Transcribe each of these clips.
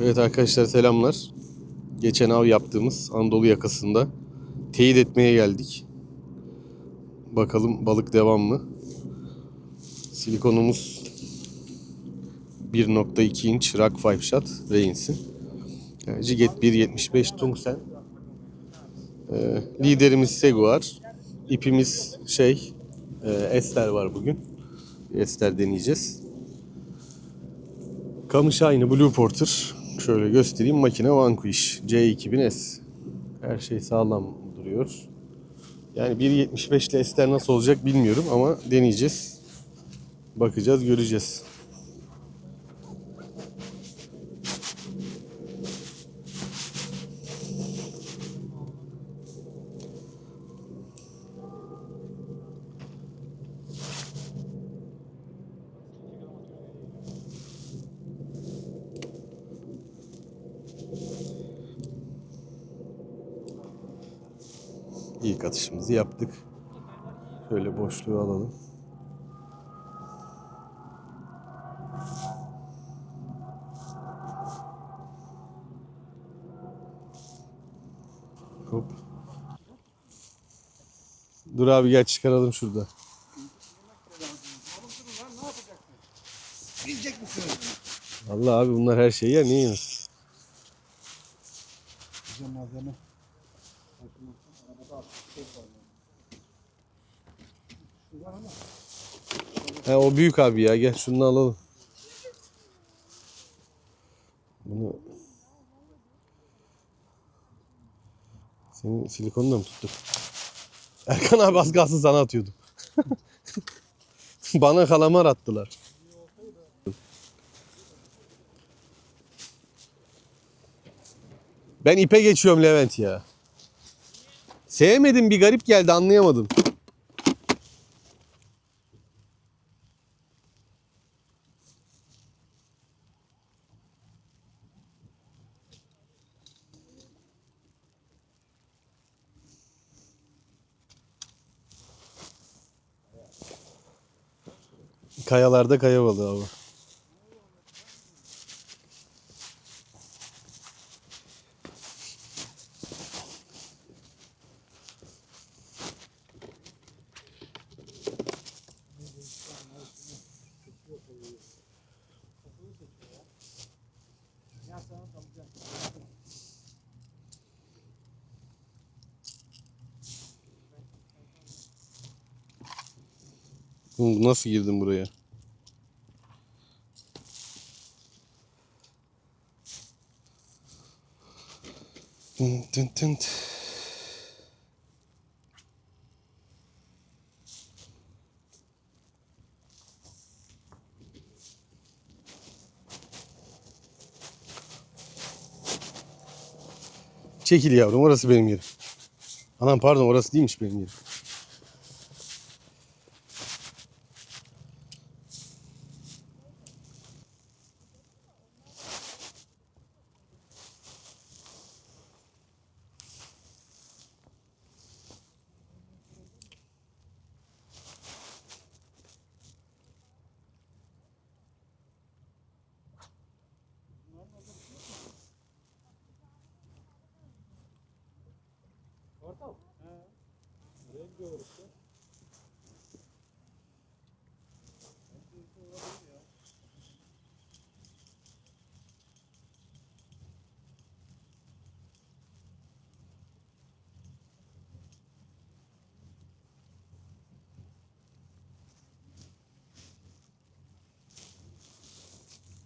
Evet arkadaşlar selamlar. Geçen av yaptığımız Anadolu yakasında teyit etmeye geldik. Bakalım balık devam mı? Silikonumuz 1.2 inç Rock 5 Shot Rains'in. Yani Jiget 1.75 Tungsten. Ee, liderimiz Seguar. İpimiz şey e, Ester var bugün. Ester deneyeceğiz. Kamış aynı Blue Porter. Şöyle göstereyim. Makine Vanquish C2000S. Her şey sağlam duruyor. Yani 1.75 ile ester nasıl olacak bilmiyorum ama deneyeceğiz. Bakacağız, göreceğiz. Atışımızı yaptık. Şöyle boşluğu alalım. Hop. Dur abi gel çıkaralım şurada. Bilecek misin? Allah abi bunlar her şeyi yer. Niye yiyorsun? Güzel malzeme. He o büyük abi ya gel şunu alalım. Bunu Senin silikonu da mı tuttuk? Erkan abi az kalsın sana atıyordum. Bana kalamar attılar. Ben ipe geçiyorum Levent ya. Sevmedim bir garip geldi anlayamadım. Kayalarda kaya balığı abi. Oğlum Nasıl girdin buraya? Tın tın tın. Çekil yavrum orası benim yerim. Anam pardon orası değilmiş benim yerim.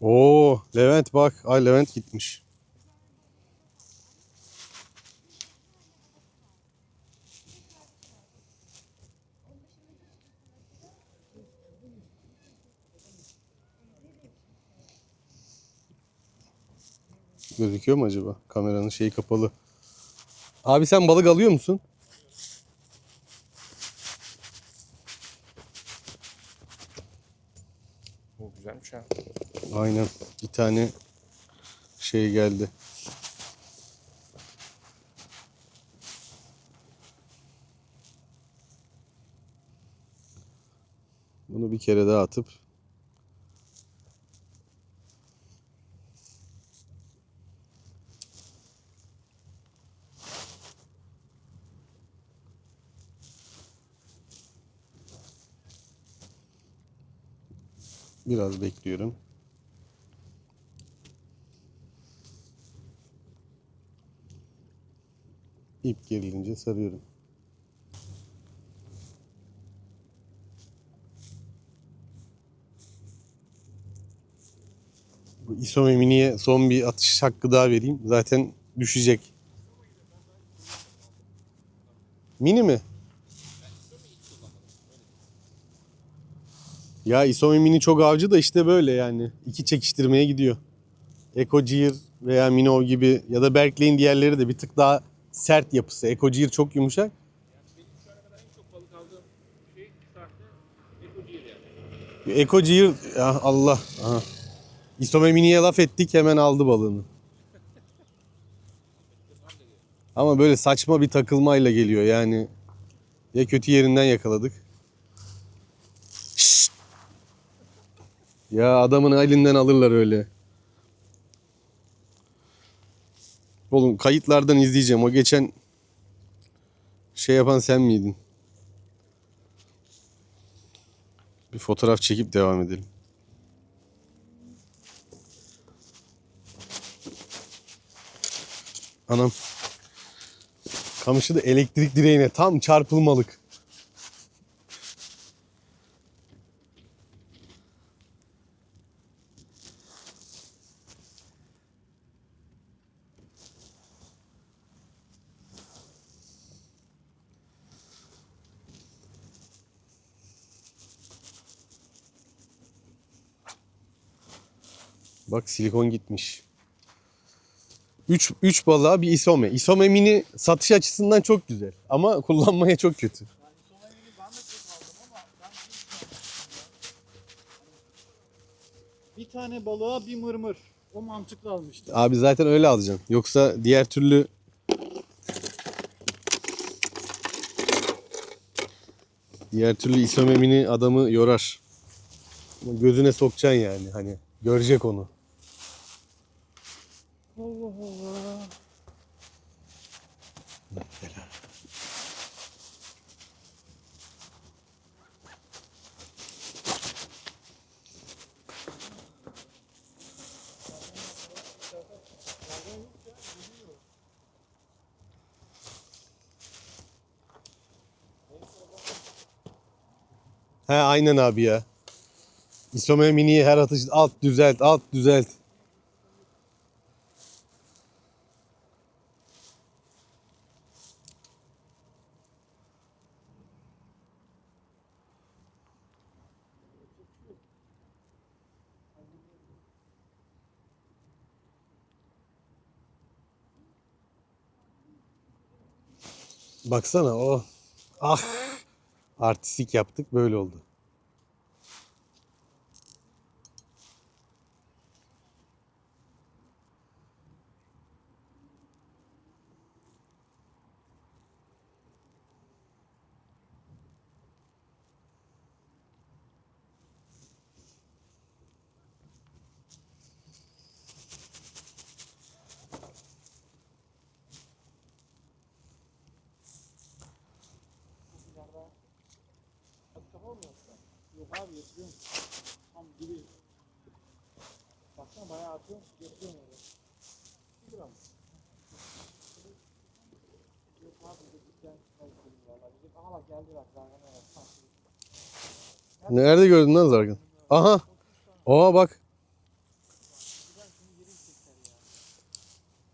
Oo, Levent bak. Ay Levent gitmiş. Gözüküyor mu acaba? Kameranın şeyi kapalı. Abi sen balık alıyor musun? Bu güzelmiş ha. Aynen. Bir tane şey geldi. Bunu bir kere daha atıp Biraz bekliyorum. İp gerilince sarıyorum. Bu Isome Mini'ye son bir atış hakkı daha vereyim. Zaten düşecek. Mini mi? Ya Isome Mini çok avcı da işte böyle yani. İki çekiştirmeye gidiyor. Eco Gear veya Minnow gibi ya da Berkeley'in diğerleri de bir tık daha sert yapısı. Eco Gear çok yumuşak. Eko Gear ya Allah. Aha. Isome Mini'ye laf ettik hemen aldı balığını. Ama böyle saçma bir takılmayla geliyor yani. Ya kötü yerinden yakaladık. Ya adamın elinden alırlar öyle. Oğlum kayıtlardan izleyeceğim. O geçen şey yapan sen miydin? Bir fotoğraf çekip devam edelim. Anam. Kamışı da elektrik direğine tam çarpılmalık. Bak silikon gitmiş. 3 3 balığa bir isome. Isome mini satış açısından çok güzel ama kullanmaya çok kötü. Bir, bir tane balığa bir mırmır. O mantıklı almıştım. Abi zaten öyle alacaksın. Yoksa diğer türlü diğer türlü isome mini adamı yorar. Gözüne sokacaksın yani hani görecek onu. Allah Allah. He aynen abi ya. Isome miniyi her atış alt düzelt alt düzelt. Baksana o. Ah. Artistik yaptık böyle oldu. Yok abi yatırıyorum. Tam gibi. Baksana bayağı atıyorum. Yatırıyorum öyle. Bir gram. Yok abi bir de dükkan kaliteli valla. Bizim aha bak geldi bak evet. Tam Nerede gördün lan Zargan? Aha. Oha bak.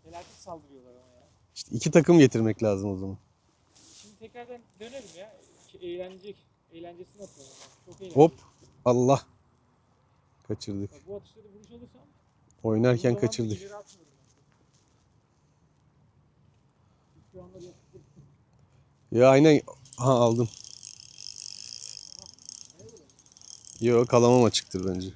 Felaket saldırıyorlar ona ya. İşte iki takım getirmek lazım o zaman. Şimdi tekrardan dönelim ya. Eğlenecek. Eğlencesini yapalım. Çok eğlenceli. Hop. Allah. Kaçırdık. Bak, bu atışta da vuruş alırsam. Oynarken kaçırdık. Ya aynen. Ha aldım. Yo kalamam açıktır bence.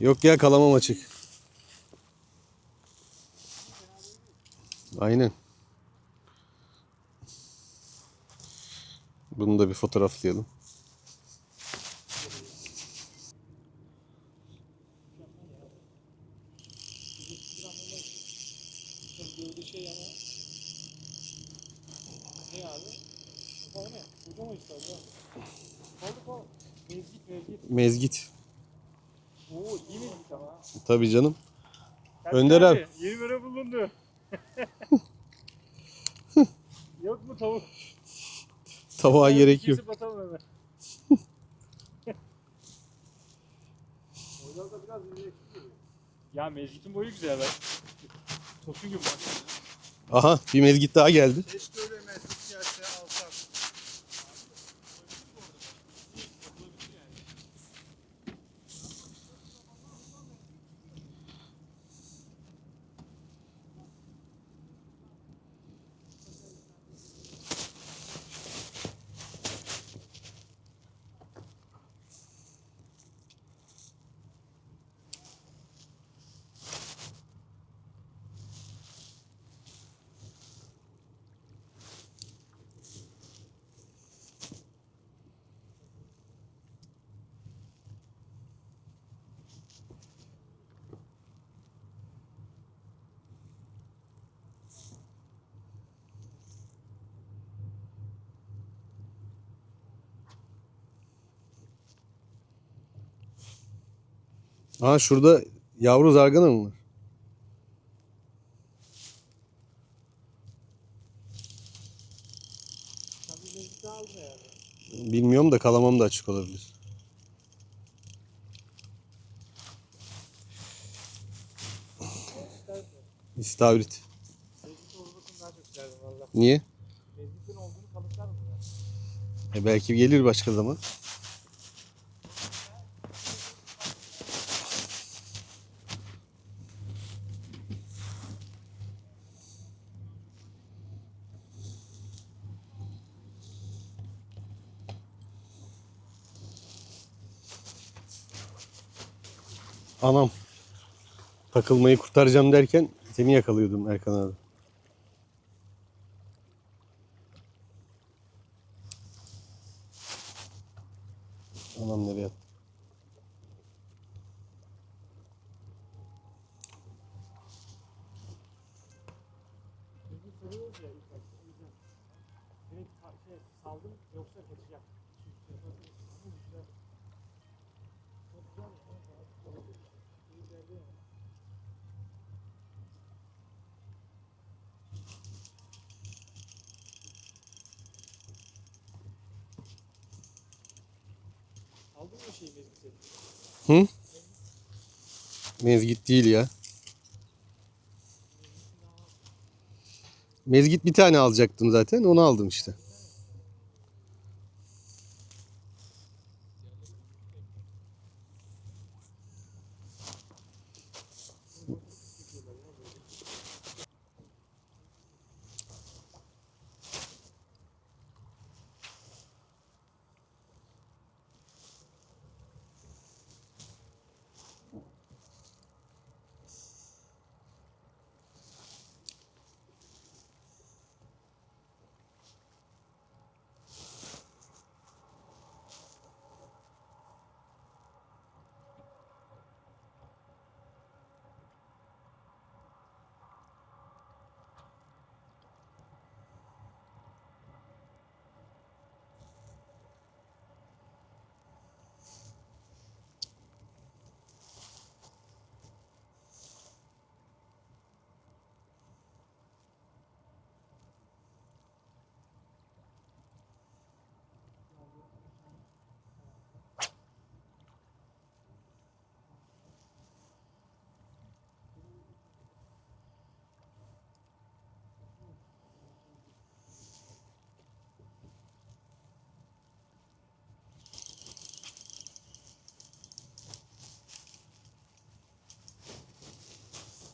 Yok ya kalamam açık. Aynen. Bunu da bir fotoğraflayalım. Mezgit. Oo iyi mezgit ama. Tabii canım. Önder abi. Yeni böyle bulundu. Yok mu tavuk? Tavuğa Ben gerek yok. Ya mezgitin boyu güzel ben. Tosun gibi bak. Aha bir mezgit daha geldi. Keşke Aha şurada yavru zargana mı var? Bilmiyorum da kalamam da açık olabilir. İstavrit. Niye? E belki gelir başka zaman. Anam. Takılmayı kurtaracağım derken seni yakalıyordum Erkan abi. Anam nereye attı? Mezgit soruyoruz ya ilk başta. O yüzden. Direkt ta- şey, saldım yoksa kaçacak. Çünkü yapasın. Ama güzel. Çok güzel. İyi geldi ya. Aldın mı şeyi mezgiti? Mezgit değil ya. Mezgit bir tane alacaktım zaten. Onu aldım işte.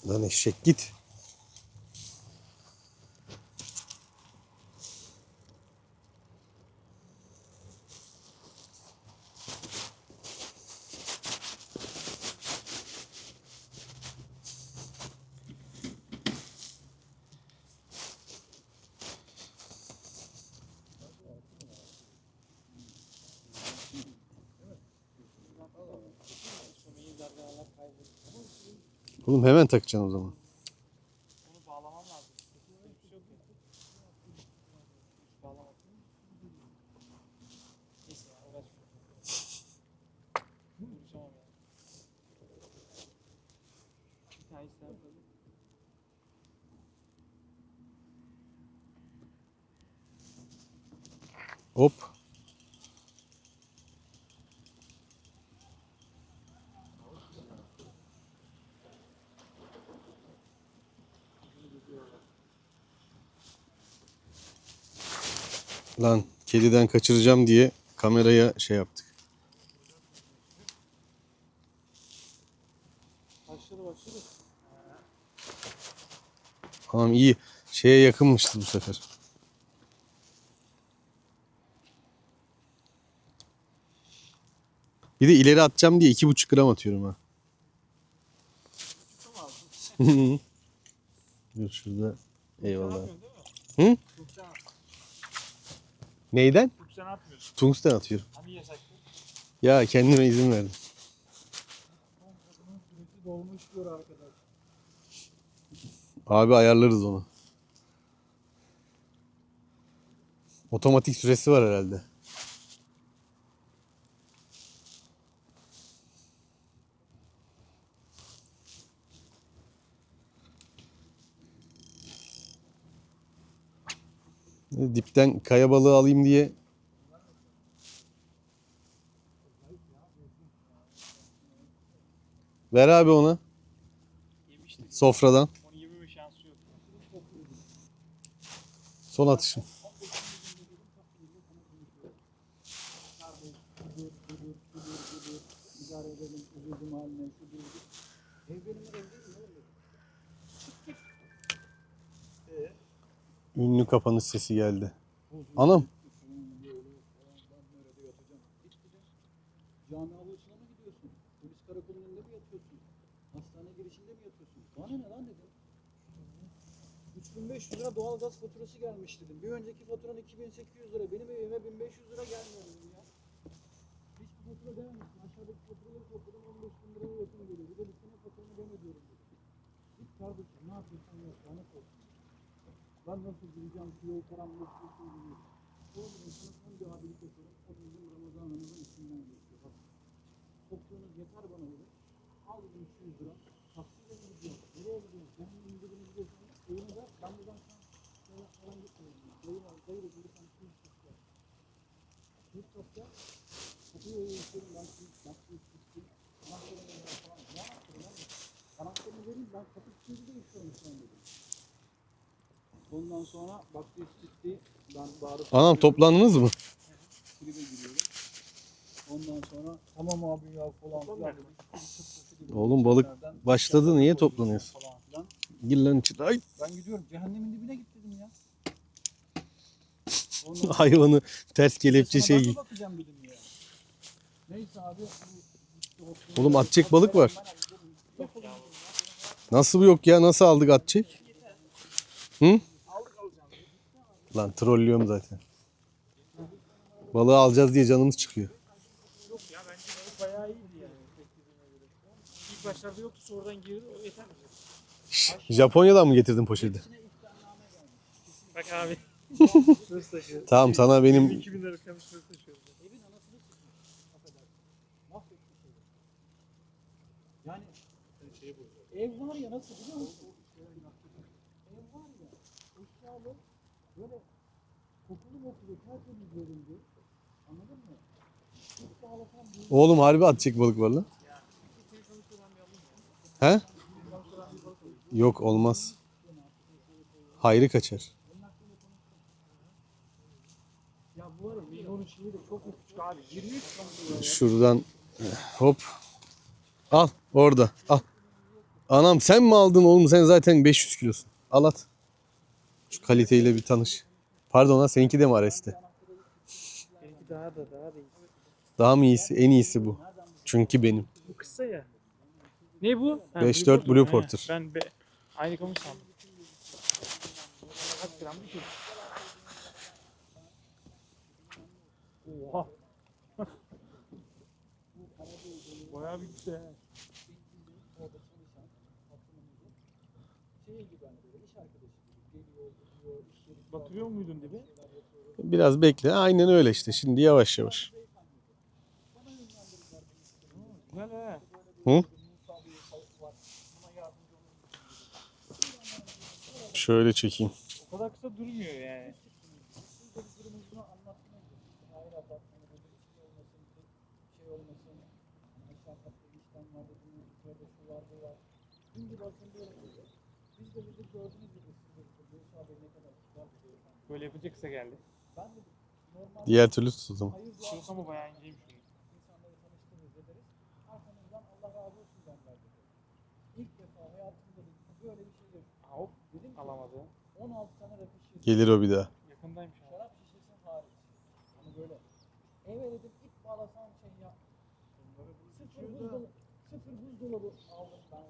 Lan eşek git. Oğlum hemen takacaksın o zaman. Lan kediden kaçıracağım diye kameraya şey yaptık. Başladı başladı. Tamam iyi. Şeye yakınmıştı bu sefer. Bir de ileri atacağım diye iki buçuk gram atıyorum ha. Dur şurada. Eyvallah. Hı? Neyden? tungsten atmıyorsun. Tungsten atıyorum. Hani yasaktı? Ya kendime izin verdim. Süresi dolmuş diyor arkadaş. Abi ayarlarız onu. Otomatik süresi var herhalde. Dipten kaya balığı alayım diye Ver abi ona sofradan. Son atışım. İdare edelim, üzüldüm haline, şu düzdür. Ev benim ev değil mi? oğlum? Ee, Ünlü kapanış sesi geldi. Anam. Cami avlusuna gidiyorsun? Polis karakolunun önünde yatıyorsun? Hastane girişinde mi yatıyorsun? Bana ne lan dedim. 3500 lira doğalgaz faturası gelmiş dedim. Bir önceki faturan 2800 lira. Benim evime 1500 lira gelmiyor dedim ya. Hiçbir fatura beğenmesin. Aşağıdaki faturaları topladım 15 bin liraya yakın geliyor. Bir de bir sene faturanı ben ödüyorum dedim. Git kardeşim ne yapıyorsan yap. Lanet. Ben nasıl gireceğim şu yol karanlık gibi. Sonra bir sınıfın bir abilik yapıyorum. O bizim Ramazan'ımızın içinden geçiyor. Bak. Soktuğunuz yeter bana dedi. Al dedim 200 lira. Taksiyle mi gidiyorum? Nereye gidiyorum? Ben bunu indirimi gidiyorsun. Evine de ben buradan an şöyle falan gitmiyorum. Dayı var. Dayı da hani su istiyor. Su istiyor. Kapıyı öyle istiyorum. Ben istiyorum. Su istiyorum. Anahtarını ver falan. Ne anahtarı lan? Anahtarını vereyim. Ben kapı kilidi istiyorum an dedim. Ondan sonra baktı gitti. Ben bağırıp Anam toplandınız mı? tribe giriyorum. Ondan sonra tamam abi ya falan filan. dedim. Oğlum balık başladı, niye toplanıyorsun? Falan filan. Gir lan içine. Ay. Ben gidiyorum cehennemin dibine git dedim ya. Ondan sonra Hayvanı ters kelepçe sana şey ben giy. bakacağım dedim ya. Neyse abi. bu- Oğlum atacak balık var. Nasıl bu yok ya? Nasıl aldık atçık? Hı? Lan trollüyorum zaten. Balığı alacağız diye canımız çıkıyor. Yok ya bence balık bayağı iyiydi yani. beklediğime göre. İlk başlarda yoktu sonradan girdi o yeter Japonya'dan mı getirdin poşeti? Bak abi. Tamam sana benim 2000 lira kamış hırs taşıyor. Evin anasını sıkmış. Affedersin. Mahvetmiş evi. Yani ev var ya nasıl biliyor musun? Ev var ya eşyalı böyle kokulu mokulu tertemiz göründü. Anladın mı? Hiç bağlatan bir Oğlum harbi atacak balık var lan. He? Yok olmaz. Hayrı kaçar. Ya bu arada Vivo'nun şeyi de çok küçük abi. 23 gram Şuradan hop. Al orada al. Anam sen mi aldın oğlum sen zaten 500 kilosun. Al at. Şu kaliteyle bir tanış. Pardon ha seninki de mi Ares'te? Belki daha da daha da iyi. Daha mı iyisi? En iyisi bu. Çünkü benim. Bu kısa ya. Ne bu? Ha, 5-4 Porter. Blue He, Porter. Ben be, aynı kamış sandım. Kaç gramdı ki? Oha. Bayağı büyük de. Batırıyor muydun dibe? Biraz bekle. Aynen öyle işte. Şimdi yavaş yavaş. Güzel he. Hı? Şöyle çekeyim. O kadar kısa durmuyor yani. bu. Biz de burada gördüğünüz gibi siz de burada Barış abi ne kadar. Böyle yapacaksa geldi. Ben de normal Diğer türlü Şurası duası ama bayağı inceymiş. insanları tanıştırırız ederiz. Arkamızdan Allah razı olsun derler dedi. İlk defa hayatımda dedim, böyle bir şey yaşıyorum. Hop Dedim ki alamadı. 16 tane rakı şişesi. Gelir o bir daha. Yakındaymış abi. Şarap şişesi hariç. Hani böyle eve dedim ip bağlasam şey yap. Sıfır buzdolabı, sıfır buzdolabı aldım ben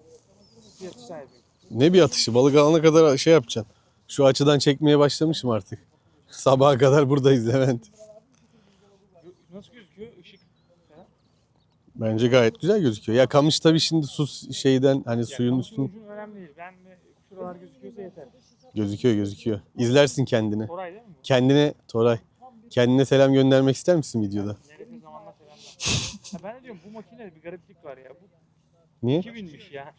makinesi sahibi. Ne bir atışı balık alana kadar şey yapacaksın. Şu açıdan çekmeye başlamışım artık. Sabaha kadar buradayız Levent. Nasıl gözüküyor? Falan. Bence gayet güzel gözüküyor. Ya kamış tabii şimdi su şeyden hani Ya suyun ucu önemli değil. Ben şuralar gözüküyorsa yeter. gözüküyor gözüküyor. İzlersin kendini. Koray değil mi? Kendine Toray. Kendine selam göndermek ister misin videoda? Nerede zamanla selamlar. Ben de diyorum bu makinede bir gariplik var ya. Bu Niye? 2000'miş ya.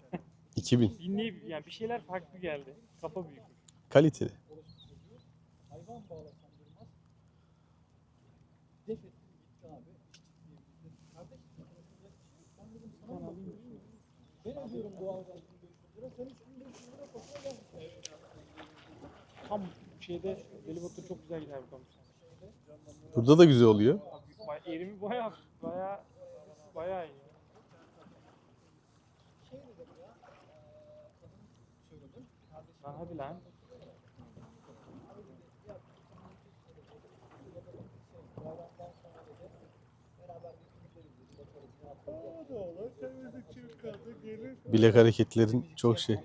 2000. Dinleyip yani bir şeyler farklı geldi. Kafa büyük. Kaliteli. hayvan bağlasam durmaz. Def ettim gitti abi. Dedim, Kardeş yapılacak bir yok. Ben dedim sana mı bakıyorum? Ben ödüyorum doğalgaz 1500 lira. Sen 3500 lira fatura gelmiş. Tam şeyde Delibatur çok güzel gider bu kamış. Burada da güzel oluyor. Erimi bayağı bayağı bayağı iyi. Lan hadi lan. bayramdan sonra dedi. Beraber bir gideriz dedi. Bakarız ne yapalım. O da olur. Temizlikçi bir kadın gelir. Bilek hareketlerin çok şey.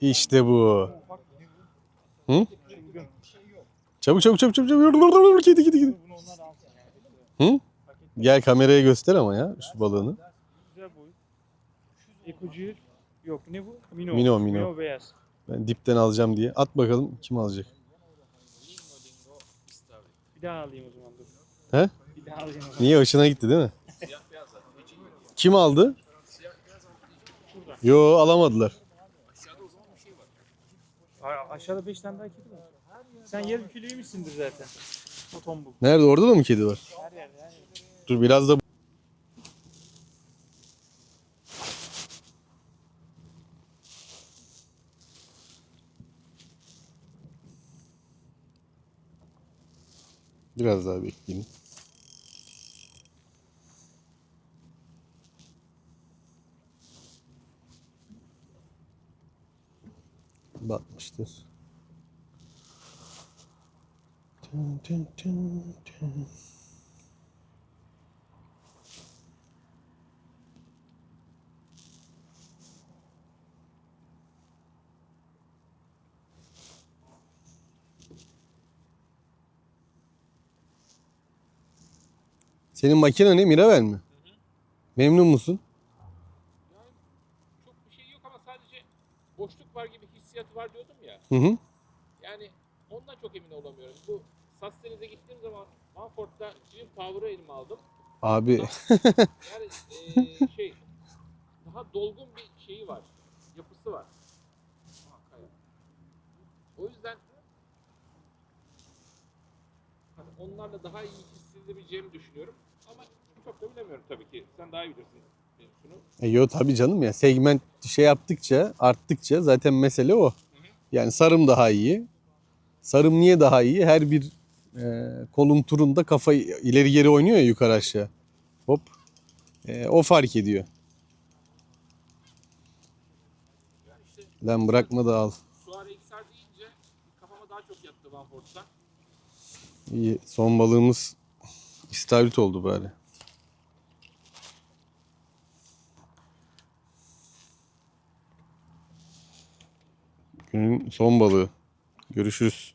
İşte bu. Hı? Çabuk çabuk çabuk çabuk. çabuk. Kedi kedi kedi. Hı? Gel kameraya göster ama ya şu balığını. Güzel boy. Yok ne bu? Mino. Mino, mino. Mino beyaz. Ben dipten alacağım diye. At bakalım kim alacak. Bir daha alayım o zaman dur. He? Bir daha alayım o zaman. Niye hoşuna gitti değil mi? Kim aldı? Yo alamadılar. A- aşağıda 5 tane daha kedi var. Sen yarım kilo yemişsindir zaten. O tombul. Nerede orada da mı kedi var? Her yerde. Dur biraz da Biraz daha bekleyin. Batmıştır. Tın tın tın tın. Senin makine ne? Miravel mi? Memnun musun? Yani çok bir şey yok ama sadece boşluk var gibi hissiyatı var diyordum ya. Hı hı. Yani ondan çok emin olamıyorum. Bu Sasseniz'e gittiğim zaman Manford'da Twin Power'ı elime aldım. Abi Yani eee, şey daha dolgun bir şeyi var. Yapısı var. O yüzden hani onlarla daha iyi hissedilebileceğimi düşünüyorum. Ama çok da bilemiyorum tabii ki. Sen daha iyi bilirsin. E yo tabii canım ya segment şey yaptıkça arttıkça zaten mesele o. Yani sarım daha iyi. Sarım niye daha iyi? Her bir e, kolun turunda kafa ileri geri oynuyor ya yukarı aşağı. Hop. E, o fark ediyor. Lan bırakma da al. İyi. Son balığımız istavrit oldu bari. Günün son balığı. Görüşürüz.